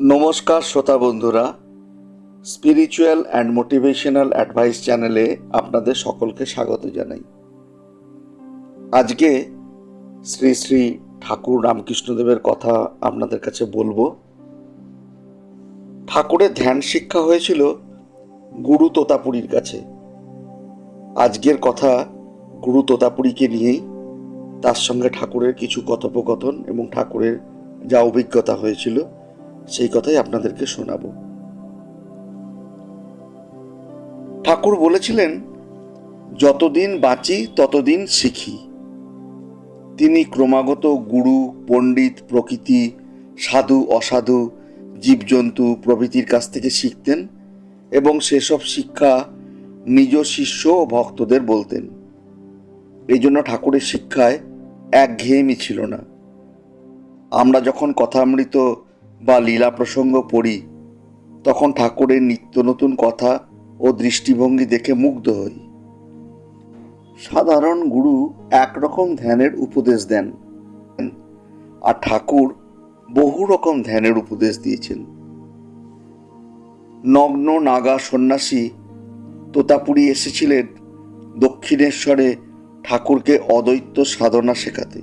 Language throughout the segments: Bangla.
নমস্কার শ্রোতা বন্ধুরা স্পিরিচুয়াল অ্যান্ড মোটিভেশনাল অ্যাডভাইস চ্যানেলে আপনাদের সকলকে স্বাগত জানাই। আজকে শ্রী শ্রী ঠাকুর রামকৃষ্ণদেবের কথা আপনাদের কাছে বলব। ঠাকুরের ধ্যান শিক্ষা হয়েছিল গুরু তোতাপুরীর কাছে। আজকের কথা গুরু তোতাপুরীকে নিয়েই তার সঙ্গে ঠাকুরের কিছু কথোপকথন এবং ঠাকুরের যা অভিজ্ঞতা হয়েছিল সেই কথাই আপনাদেরকে শোনাবো। ঠাকুর বলেছিলেন, যতদিন বাঁচি, ততদিন শিখি। তিনি ক্রমাগত গুরু, পণ্ডিত, প্রকৃতি, সাধু, অসাধু, জীবজন্তু প্রভৃতির কাছ থেকে শিখতেন এবং সেসব শিক্ষা নিজ শিষ্য ও ভক্তদের বলতেন। এই জন্য ঠাকুরের শিক্ষায় একঘেয়েমি ছিল না। আমরা যখন কথামৃত বা লীলা প্রসঙ্গ পড়ি, তখন ঠাকুরের নিত্য নতুন কথা ও দৃষ্টিভঙ্গি দেখে মুগ্ধ হই। সাধারণ গুরু একরকম ধ্যানের উপদেশ দেন আর ঠাকুর বহু রকম ধ্যানের উপদেশ দিয়েছেন। নগ্ন নাগা সন্ন্যাসী তোতাপুরি এসেছিলেন দক্ষিণেশ্বরে ঠাকুরকে অদ্বৈত সাধনা শেখাতে।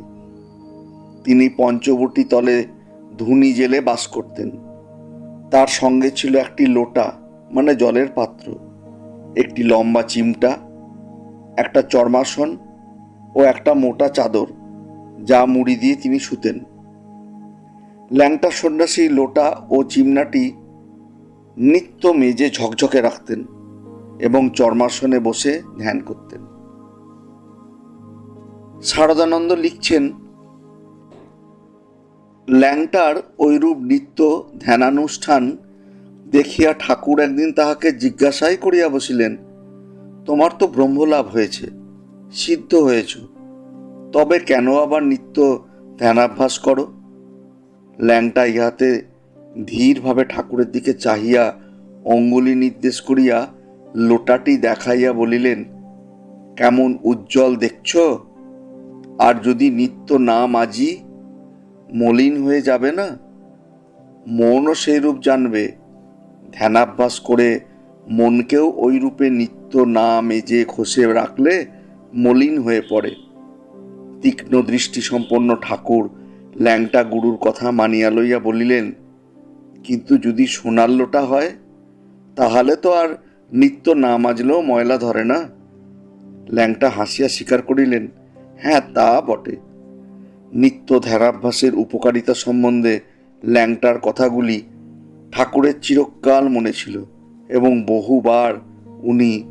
তিনি পঞ্চবটি তলে ধুনি জেলে বাস করতেন। তার সঙ্গে ছিল একটি লোটা মানে জলের পাত্র, একটি লম্বা চিমটা, একটা চর্মাসন ও একটা মোটা চাদর, যা মুড়ি দিয়ে তিনি শুতেন। ল্যাংটা সন্ন্যাসী লোটা ও চিমনাটি নিত্য মেজে ঝকঝকে রাখতেন এবং চর্মাসনে বসে ধ্যান করতেন। শারদানন্দ লিখছেন ল্যাংটার ঐরূপ নিত্য ধ্যানানুষ্ঠান দেখিয়া ঠাকুর একদিন তাহাকে জিজ্ঞাসাই করিয়া বসিলেন, তোমার তো ব্রহ্মলাভ হয়েছে, সিদ্ধ হয়েছ, তবে কেন আবার নিত্য ধ্যানাভ্যাস করো? ল্যাংটা ইহাতে ধীরভাবে ঠাকুরের দিকে চাহিয়া অঙ্গুলি নির্দেশ করিয়া লোটাটি দেখাইয়া বলিলেন, কেমন উজ্জ্বল দেখছ? আর যদি নিত্য না মাজি মলিন হয়ে যাবে না? মনও সেই রূপ জানবে। ধ্যানাভ্যাস করে মনকেও ওই রূপে নিত্য না মেজে খসে রাখলে মলিন হয়ে পড়ে। তীক্ষ্ণ দৃষ্টি সম্পন্ন ঠাকুর ল্যাংটা গুরুর কথা মানিয়া লইয়া বলিলেন, কিন্তু যদি সোনার লোটা হয়, তাহলে তো আর নিত্য না মাজলেও ময়লা ধরে না? ল্যাংটা হাসিয়া স্বীকার করিলেন হ্যাঁ তা বটে। নিত্য ধ্যানাভ্যাসের উপকারিতা সম্বন্ধে ল্যাংটার কথাগুলি ঠাকুরের চিরকাল মনে ছিল এবং বহুবার উনি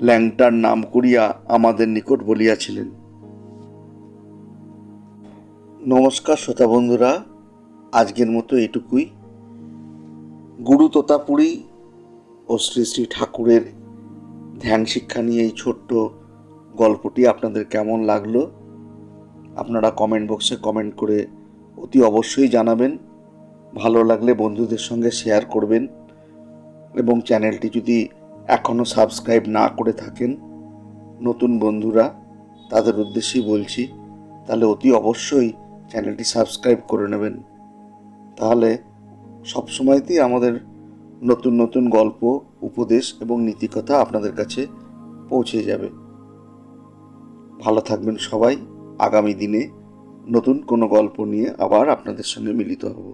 ল্যাংটার নাম করিয়া আমাদের নিকট বলিয়াছিলেন। নমস্কার শ্রোতা বন্ধুরা, আজকের মতো এটুকুই। গুরু তোতাপুরী ও শ্রী শ্রী ঠাকুরের ধ্যান শিক্ষা নিয়ে এই ছোট্ট গল্পটি আপনাদের কেমন লাগল আপনারা কমেন্ট বক্সে কমেন্ট করে অতি অবশ্যই জানাবেন। ভালো লাগলে বন্ধুদের সঙ্গে শেয়ার করবেন এবং চ্যানেলটি যদি এখনও সাবস্ক্রাইব না করে থাকেন, নতুন বন্ধুরা, তাদের উদ্দেশ্যেই বলছি, তাহলে অতি অবশ্যই চ্যানেলটি সাবস্ক্রাইব করে নেবেন। তাহলে সবসময়তেই আমাদের নতুন নতুন গল্প, উপদেশ এবং নীতিকথা আপনাদের কাছে পৌঁছে যাবে। ভালো থাকবেন সবাই। আগামী দিনে নতুন কোনো গল্প নিয়ে আবার আপনাদের সঙ্গে মিলিত হব।